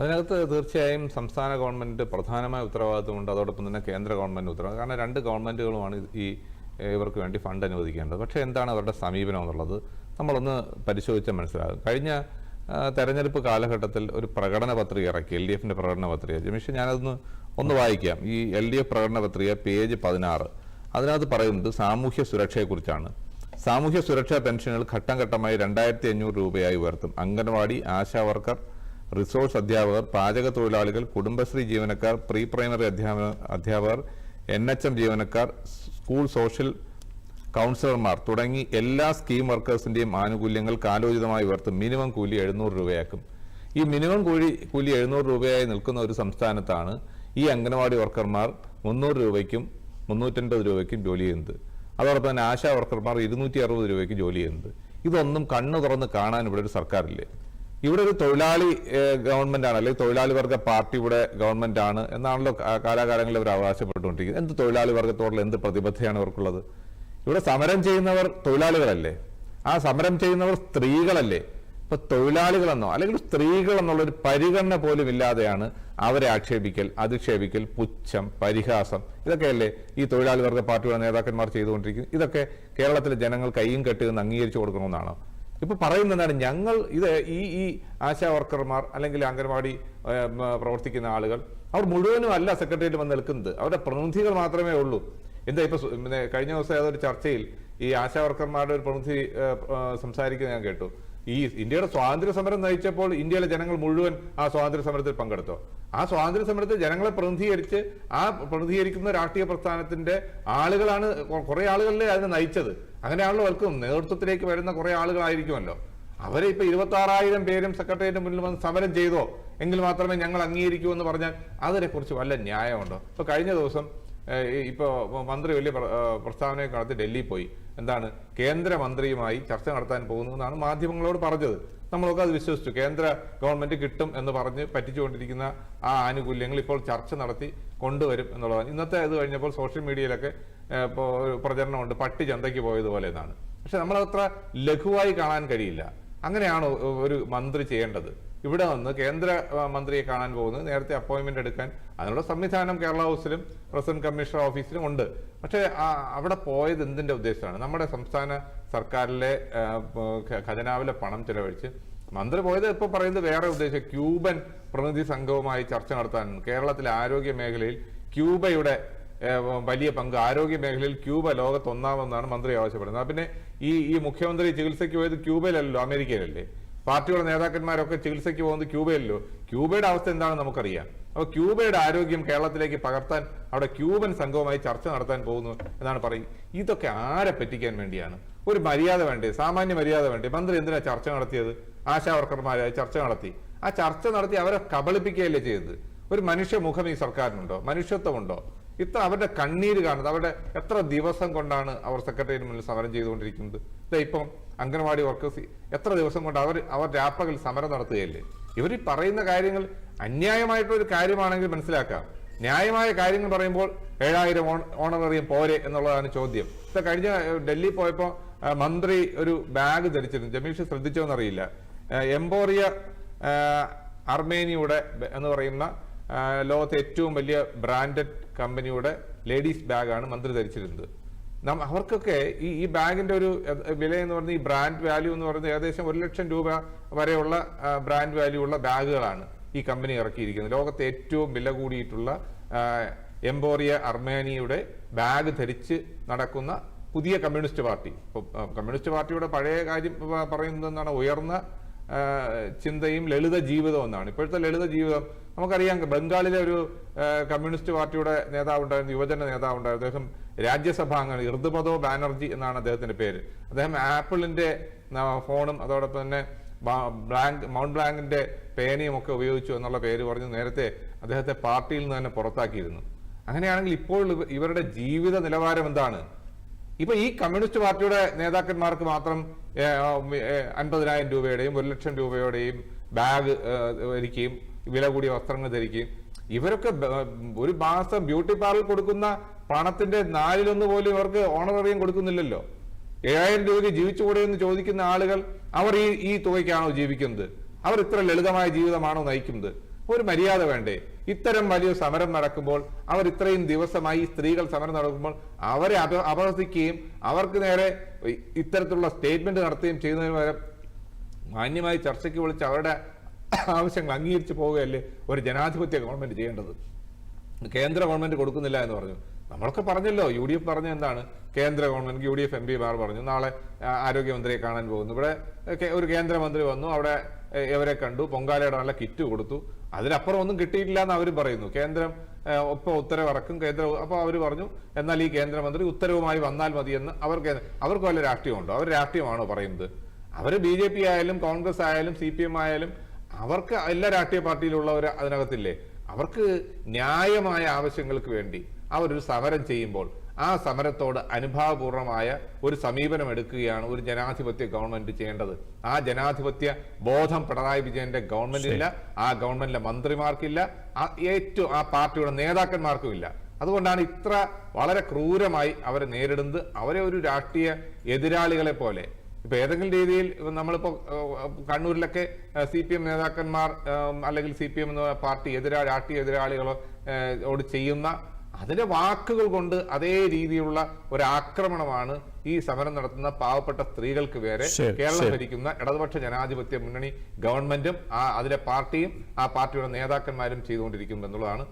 അതിനകത്ത് തീർച്ചയായും സംസ്ഥാന ഗവൺമെന്റ് പ്രധാനമായ ഉത്തരവാദിത്വമുണ്ട് അതോടൊപ്പം തന്നെ കേന്ദ്ര ഗവൺമെന്റ് ഉത്തരവാദിത്വം. കാരണം രണ്ട് ഗവൺമെന്റുകളുമാണ് ഈ ഇവർക്ക് വേണ്ടി ഫണ്ട് അനുവദിക്കേണ്ടത്. പക്ഷേ എന്താണ് അവരുടെ സമീപനം എന്നുള്ളത് നമ്മളൊന്ന് പരിശോധിച്ചാൽ മനസ്സിലാകും. കഴിഞ്ഞ തെരഞ്ഞെടുപ്പ് കാലഘട്ടത്തിൽ ഒരു പ്രകടന പത്രിക ഇറക്കി എൽ ഡി എഫിന്റെ പ്രകടന പത്രിക. ജമീഷ് ഞാനതൊന്ന് ഒന്ന് വായിക്കാം. ഈ എൽ ഡി എഫ് പ്രകടന പത്രിക പേജ് പതിനാറ്. അതിനകത്ത് പറയുന്നത് സാമൂഹ്യ സുരക്ഷയെക്കുറിച്ചാണ്. സാമൂഹ്യ സുരക്ഷാ പെൻഷനുകൾ ഘട്ടം ഘട്ടമായി രണ്ടായിരത്തി അഞ്ഞൂറ് രൂപയായി ഉയർത്തും. അംഗൻവാടി ആശാ വർക്കർ റിസോഴ്സ് അധ്യാപകർ പാചക തൊഴിലാളികൾ കുടുംബശ്രീ ജീവനക്കാർ പ്രീ പ്രൈമറി അധ്യാപക അധ്യാപകർ എൻ എച്ച് എം ജീവനക്കാർ സ്കൂൾ സോഷ്യൽ കൗൺസിലർമാർ തുടങ്ങി എല്ലാ സ്കീം വർക്കേഴ്സിന്റെയും ആനുകൂല്യങ്ങൾ കാലോചിതമായി ഉയർത്തും. മിനിമം കൂലി എഴുന്നൂറ് രൂപയാക്കും. ഈ മിനിമം കൂലി കൂലി എഴുന്നൂറ് രൂപയായി നിൽക്കുന്ന ഒരു സംസ്ഥാനത്താണ് ഈ അംഗനവാടി വർക്കർമാർ മുന്നൂറ് രൂപയ്ക്കും മുന്നൂറ്റൻപത് രൂപയ്ക്കും ജോലി ചെയ്യുന്നത്. അതോടൊപ്പം തന്നെ ആശാ വർക്കർമാർ ഇരുന്നൂറ്റി അറുപത് രൂപയ്ക്ക് ജോലി ചെയ്യുന്നത്. ഇതൊന്നും കണ്ണു തുറന്ന് കാണാൻ ഇവിടെ ഒരു സർക്കാരില്ലേ? ഇവിടെ ഒരു തൊഴിലാളി ഗവൺമെന്റ് ആണ്. അല്ലെങ്കിൽ തൊഴിലാളി വർഗ പാർട്ടി ഇവിടെ ഗവൺമെന്റ് ആണ് എന്നാണല്ലോ കാലാകാലങ്ങളിൽ അവർ അവകാശപ്പെട്ടുകൊണ്ടിരിക്കുന്നത്. എന്ത് തൊഴിലാളി വർഗത്തോടുള്ള എന്ത് പ്രതിബദ്ധതയാണ് അവർക്കുള്ളത്? ഇവിടെ സമരം ചെയ്യുന്നവർ തൊഴിലാളികളല്ലേ? ആ സമരം ചെയ്യുന്നവർ സ്ത്രീകളല്ലേ? ഇപ്പൊ തൊഴിലാളികളെന്നോ അല്ലെങ്കിൽ സ്ത്രീകളെന്നുള്ള ഒരു പരിഗണന പോലും ഇല്ലാതെയാണ് അവരെ ആക്ഷേപിക്കൽ അധിക്ഷേപിക്കൽ പുച്ഛം പരിഹാസം ഇതൊക്കെയല്ലേ ഈ തൊഴിലാളി വർഗ പാർട്ടിയുടെ നേതാക്കന്മാർ ചെയ്തുകൊണ്ടിരിക്കുന്നത്? ഇതൊക്കെ കേരളത്തിലെ ജനങ്ങൾ കൈയും കെട്ടി എന്ന് അംഗീകരിച്ചു കൊടുക്കണമെന്നാണോ? ഇപ്പൊ പറയുന്ന എന്താണ് ഞങ്ങൾ ഇത് ഈ ഈ ആശാ വർക്കർമാർ അല്ലെങ്കിൽ അംഗൻവാടി പ്രവർത്തിക്കുന്ന ആളുകൾ അവർ മുഴുവനും അല്ല സെക്രട്ടേറിയറ്റ് വന്ന് നിൽക്കുന്നത്. അവരുടെ പ്രതിനിധികൾ മാത്രമേ ഉള്ളൂ. എന്താ ഇപ്പൊ പിന്നെ കഴിഞ്ഞ ദിവസം ഏതൊരു ചർച്ചയിൽ ഈ ആശാ വർക്കർമാരുടെ ഒരു പ്രതിനിധി സംസാരിക്കുന്നത് ഞാൻ കേട്ടു. ഈ ഇന്ത്യയുടെ സ്വാതന്ത്ര്യ സമരം നയിച്ചപ്പോൾ ഇന്ത്യയിലെ ജനങ്ങൾ മുഴുവൻ ആ സ്വാതന്ത്ര്യ സമരത്തിൽ പങ്കെടുത്തോ? ആ സ്വാതന്ത്ര്യ സമരത്തിൽ ജനങ്ങളെ പ്രതിനിധീകരിച്ച് ആ പ്രതിനിധീകരിക്കുന്ന രാഷ്ട്രീയ പ്രസ്ഥാനത്തിന്റെ ആളുകളാണ് കുറെ ആളുകളല്ലേ അതിനെ നയിച്ചത്? അങ്ങനെയാണല്ലോ വെൽക്കും. നേതൃത്വത്തിലേക്ക് വരുന്ന കുറെ ആളുകളായിരിക്കുമല്ലോ. അവരെ ഇപ്പൊ ഇരുപത്തി ആറായിരം പേരും സെക്രട്ടേറിയറ്റ് മുന്നിൽ വന്ന് സമരം ചെയ്തോ? എങ്കിൽ മാത്രമേ ഞങ്ങൾ അംഗീകരിക്കൂ എന്ന് പറഞ്ഞാൽ അതിനെക്കുറിച്ച് വല്ല ന്യായമുണ്ടോ? ഇപ്പൊ കഴിഞ്ഞ ദിവസം ഏഹ്, ഈ ഇപ്പൊ മന്ത്രി വലിയ പ്ര- ഏഹ്, പ്രസ്താവനയൊക്കെ നടത്തി ഡൽഹി പോയി. എന്താണ്? കേന്ദ്രമന്ത്രിയുമായി ചർച്ച നടത്താൻ പോകുന്നു എന്നാണ് മാധ്യമങ്ങളോട് പറഞ്ഞത്. നമ്മളൊക്കെ അത് വിശ്വസിച്ചു. കേന്ദ്ര ഗവൺമെന്റ് കിട്ടും എന്ന് പറഞ്ഞ് പറ്റിച്ചുകൊണ്ടിരിക്കുന്ന ആ ആനുകൂല്യങ്ങൾ ഇപ്പോൾ ചർച്ച നടത്തി കൊണ്ടുവരും എന്നുള്ളതാണ്. ഇന്നത്തെ ഇത് കഴിഞ്ഞപ്പോൾ സോഷ്യൽ മീഡിയയിലൊക്കെ ഇപ്പോൾ പ്രചരണമുണ്ട്. പട്ടി ചന്തയ്ക്ക് പോയതുപോലെ എന്നാണ്. പക്ഷെ നമ്മളത്ര ലഘുവായി കാണാൻ കഴിയില്ല. അങ്ങനെയാണോ ഒരു മന്ത്രി ചെയ്യേണ്ടത്? ഇവിടെ വന്ന് കേന്ദ്ര മന്ത്രിയെ കാണാൻ പോകുന്നത് നേരത്തെ അപ്പോയിന്റ്മെന്റ് എടുക്കാൻ. അതിനുള്ള സംവിധാനം കേരള ഹൗസിലും പ്രസിഡന്റ് കമ്മീഷണർ ഓഫീസിലും ഉണ്ട്. പക്ഷേ അവിടെ പോയത് എന്തിന്റെ ഉദ്ദേശമാണ്? നമ്മുടെ സംസ്ഥാന സർക്കാരിലെ ഖജനാവിലെ പണം ചെലവഴിച്ച് മന്ത്രി പോയത് ഇപ്പൊ പറയുന്നത് വേറെ ഉദ്ദേശം. ക്യൂബൻ പ്രതിനിധി സംഘവുമായി ചർച്ച നടത്താൻ. കേരളത്തിലെ ആരോഗ്യ മേഖലയിൽ ക്യൂബയുടെ വലിയ പങ്ക്. ആരോഗ്യ മേഖലയിൽ ക്യൂബ ലോകത്ത് ഒന്നാമെന്നാണ് മന്ത്രി ആവശ്യപ്പെടുന്നത്. പിന്നെ ഈ ഈ മുഖ്യമന്ത്രി ചികിത്സയ്ക്ക് പോയത് ക്യൂബയിലല്ലോ അമേരിക്കയിലല്ലേ? പാർട്ടിയുടെ നേതാക്കന്മാരൊക്കെ ചികിത്സയ്ക്ക് പോകുന്നത് ക്യൂബയിലല്ലോ. ക്യൂബയുടെ അവസ്ഥ എന്താണെന്ന് നമുക്കറിയാം. അപ്പൊ ക്യൂബയുടെ ആരോഗ്യം കേരളത്തിലേക്ക് പകർത്താൻ അവിടെ ക്യൂബൻ സംഘവുമായി ചർച്ച നടത്താൻ പോകുന്നു എന്നാണ് പറയും ഇതൊക്കെ ആരെ പറ്റിക്കാൻ വേണ്ടിയാണ്? ഒരു മര്യാദ വേണ്ടേ? സാമാന്യ മര്യാദ വേണ്ടേ? മന്ത്രി എന്തിനാ ചർച്ച നടത്തിയത്? ആശാ വർക്കർമാരായി ചർച്ച നടത്തി. ആ ചർച്ച നടത്തി അവരെ കബളിപ്പിക്കുകയല്ലേ ചെയ്തത്? ഒരു മനുഷ്യ മുഖം ഈ സർക്കാരിനുണ്ടോ? മനുഷ്യത്വമുണ്ടോ? ഇത്ര അവരുടെ കണ്ണീര് കാണുന്നത് അവരുടെ എത്ര ദിവസം കൊണ്ടാണ് അവർ സെക്രട്ടറിയുടെ മുന്നിൽ സമരം ചെയ്തുകൊണ്ടിരിക്കുന്നത്? ഇപ്പം അംഗൻവാടി വർക്കേഴ്സ് എത്ര ദിവസം കൊണ്ട് അവർ അവർ രാപ്പകൽ സമരം നടത്തുകയല്ലേ? ഇവർ പറയുന്ന കാര്യങ്ങൾ അന്യായമായിട്ടൊരു കാര്യമാണെങ്കിൽ മനസ്സിലാക്കാം. ന്യായമായ കാര്യങ്ങൾ പറയുമ്പോൾ ഏഴായിരം ഓണറേറിയം പോരെ എന്നുള്ളതാണ് ചോദ്യം. ഇപ്പൊ കഴിഞ്ഞ ഡൽഹി പോയപ്പോൾ മന്ത്രി ഒരു ബാഗ് ധരിച്ചിരുന്നു. ജമീഷ് ശ്രദ്ധിച്ചോന്നറിയില്ല എംബോറിയ അർമേനിയുടെ എന്ന് പറയുന്ന ലോകത്തെ ഏറ്റവും വലിയ ബ്രാൻഡഡ് കമ്പനിയുടെ ലേഡീസ് ബാഗാണ് മന്ത്രി ധരിച്ചിരുന്നത്. അവർക്കൊക്കെ ഈ ഈ ബാഗിന്റെ ഒരു വില എന്ന് പറഞ്ഞ ഈ ബ്രാൻഡ് വാല്യൂ എന്ന് പറയുന്നത് ഏകദേശം ഒരു ലക്ഷം രൂപ വരെയുള്ള ബ്രാൻഡ് വാല്യൂ ഉള്ള ബാഗുകളാണ് ഈ കമ്പനി ഇറക്കിയിരിക്കുന്നത്. ലോകത്തെ ഏറ്റവും വില കൂടിയിട്ടുള്ള എംബോറിയ അർമേനിയുടെ ബാഗ് ധരിച്ച് നടക്കുന്ന പുതിയ കമ്മ്യൂണിസ്റ്റ് പാർട്ടി. കമ്മ്യൂണിസ്റ്റ് പാർട്ടിയുടെ പഴയ കാര്യം പറയുന്നത് എന്താണ് ഉയർന്ന ചിന്തയും ലളിത ജീവിതം എന്നാണ്. ഇപ്പോഴത്തെ ലളിത ജീവിതം നമുക്കറിയാം ബംഗാളിലെ ഒരു കമ്മ്യൂണിസ്റ്റ് പാർട്ടിയുടെ നേതാവുണ്ടായിരുന്നു യുവജന നേതാവുണ്ടായിരുന്നു. അദ്ദേഹം അദ്ദേഹം അംഗം ഇർദുമതോ ബാനർജി എന്നാണ് അദ്ദേഹത്തിന്റെ പേര്. അദ്ദേഹം ആപ്പിളിന്റെ ഫോണും അതോടൊപ്പം തന്നെ ബ്ലാങ്ക് മൗണ്ട് ബ്ലാങ്കിന്റെ പേനയും ഒക്കെ ഉപയോഗിച്ചു എന്നുള്ള പേര് പറഞ്ഞ് നേരത്തെ അദ്ദേഹത്തെ പാർട്ടിയിൽ നിന്ന് തന്നെ പുറത്താക്കിയിരുന്നു. അങ്ങനെയാണെങ്കിൽ ഇപ്പോൾ ഇവരുടെ ജീവിത നിലവാരം എന്താണ്? ഇപ്പൊ ഈ കമ്മ്യൂണിസ്റ്റ് പാർട്ടിയുടെ നേതാക്കന്മാർക്ക് മാത്രം അൻപതിനായിരം രൂപയുടെയും ഒരു ലക്ഷം രൂപയുടെയും ബാഗ് ഏ, ധരിക്കുകയും വില കൂടിയ വസ്ത്രങ്ങൾ ധരിക്കുകയും ഇവരൊക്കെ ഒരു മാസം ബ്യൂട്ടി പാർലർ കൊടുക്കുന്ന പണത്തിന്റെ നാലിലൊന്ന് പോലും ഇവർക്ക് ഓണററിയം കൊടുക്കുന്നില്ലല്ലോ. ഏഴായിരം രൂപയ്ക്ക് ജീവിച്ചുകൂടെ എന്ന് ചോദിക്കുന്ന ആളുകൾ അവർ ഈ ഈ തുകയ്ക്കാണോ ജീവിക്കുന്നത്? അവർ ഇത്ര ലളിതമായ ജീവിതമാണോ നയിക്കുന്നത്? ഒരു മര്യാദ വേണ്ടേ? ഇത്തരം വലിയ സമരം നടക്കുമ്പോൾ അവർ ഇത്രയും ദിവസമായി സ്ത്രീകൾ സമരം നടക്കുമ്പോൾ അവരെ അപ അപഹസിക്കുകയും അവർക്ക് നേരെ ഇത്തരത്തിലുള്ള സ്റ്റേറ്റ്മെന്റ് നടത്തുകയും ചെയ്യുന്നതിന് പകരം മാന്യമായി ചർച്ചയ്ക്ക് വിളിച്ച് അവരുടെ ആവശ്യങ്ങൾ അംഗീകരിച്ച് പോവുകയല്ലേ ഒരു ജനാധിപത്യ ഗവൺമെന്റ് ചെയ്യേണ്ടത്? കേന്ദ്ര ഗവൺമെന്റ് കൊടുക്കുന്നില്ല എന്ന് പറഞ്ഞു. നമ്മളൊക്കെ പറഞ്ഞല്ലോ യു ഡി എഫ് പറഞ്ഞ എന്താണ്? കേന്ദ്ര government U D F M പിമാർ പറഞ്ഞു നാളെ ആരോഗ്യമന്ത്രിയെ കാണാൻ പോകുന്നു. ഇവിടെ ഒരു കേന്ദ്രമന്ത്രി വന്നു അവിടെ ഇവരെ കണ്ടു പൊങ്കാലയുടെ നല്ല കിറ്റ് കൊടുത്തു. അതിനപ്പുറം ഒന്നും കിട്ടിയിട്ടില്ല എന്ന് അവർ പറയുന്നു. കേന്ദ്രം ഒപ്പം ഉത്തരവിറക്കും കേന്ദ്ര അപ്പോൾ അവർ പറഞ്ഞു എന്നാൽ ഈ കേന്ദ്രമന്ത്രി ഉത്തരവുമായി വന്നാൽ മതിയെന്ന് അവർക്ക് അവർക്ക് വല്ല രാഷ്ട്രീയമുണ്ടോ? അവർ രാഷ്ട്രീയമാണോ പറയുന്നത്? അവർ ബി ജെ പി ആയാലും കോൺഗ്രസ് ആയാലും സി പി എം ആയാലും അവർക്ക് എല്ലാ രാഷ്ട്രീയ പാർട്ടിയിലുള്ളവർ അതിനകത്തില്ലേ? അവർക്ക് ന്യായമായ ആവശ്യങ്ങൾക്ക് വേണ്ടി അവരൊരു സമരം ചെയ്യുമ്പോൾ ആ സമരത്തോട് അനുഭാവപൂർണമായ ഒരു സമീപനം എടുക്കുകയാണ് ഒരു ജനാധിപത്യ ഗവൺമെന്റ് ചെയ്യേണ്ടത്. ആ ജനാധിപത്യ ബോധം പിണറായി വിജയന്റെ ഗവൺമെന്റില്ല ആ ഗവൺമെന്റിലെ മന്ത്രിമാർക്കില്ല ആ ഏറ്റവും ആ പാർട്ടിയുടെ നേതാക്കന്മാർക്കും ഇല്ല അതുകൊണ്ടാണ് ഇത്ര വളരെ ക്രൂരമായി അവരെ നേരിടുന്നത്. അവരെ ഒരു രാഷ്ട്രീയ എതിരാളികളെ പോലെ ഇപ്പൊ ഏതെങ്കിലും രീതിയിൽ നമ്മളിപ്പോ കണ്ണൂരിലൊക്കെ സി പി എം നേതാക്കന്മാർ അല്ലെങ്കിൽ സി പി എം എന്ന പാർട്ടി എതിരാ രാഷ്ട്രീയ എതിരാളികളോ ഏഹ്, ഓട് ചെയ്യുന്ന അതിന്റെ വാക്കുകൾ കൊണ്ട് അതേ രീതിയിലുള്ള ഒരു ആക്രമണമാണ് ഈ സമരം നടത്തുന്ന പാവപ്പെട്ട സ്ത്രീകൾക്ക് വേറെ. കേരളം ഭരിക്കുന്ന ഇടതുപക്ഷ ജനാധിപത്യ മുന്നണി ഗവൺമെന്റും ആ അതിലെ പാർട്ടിയും ആ പാർട്ടിയുടെ നേതാക്കന്മാരും ചെയ്തുകൊണ്ടിരിക്കുന്നത് എന്നുള്ളതാണ്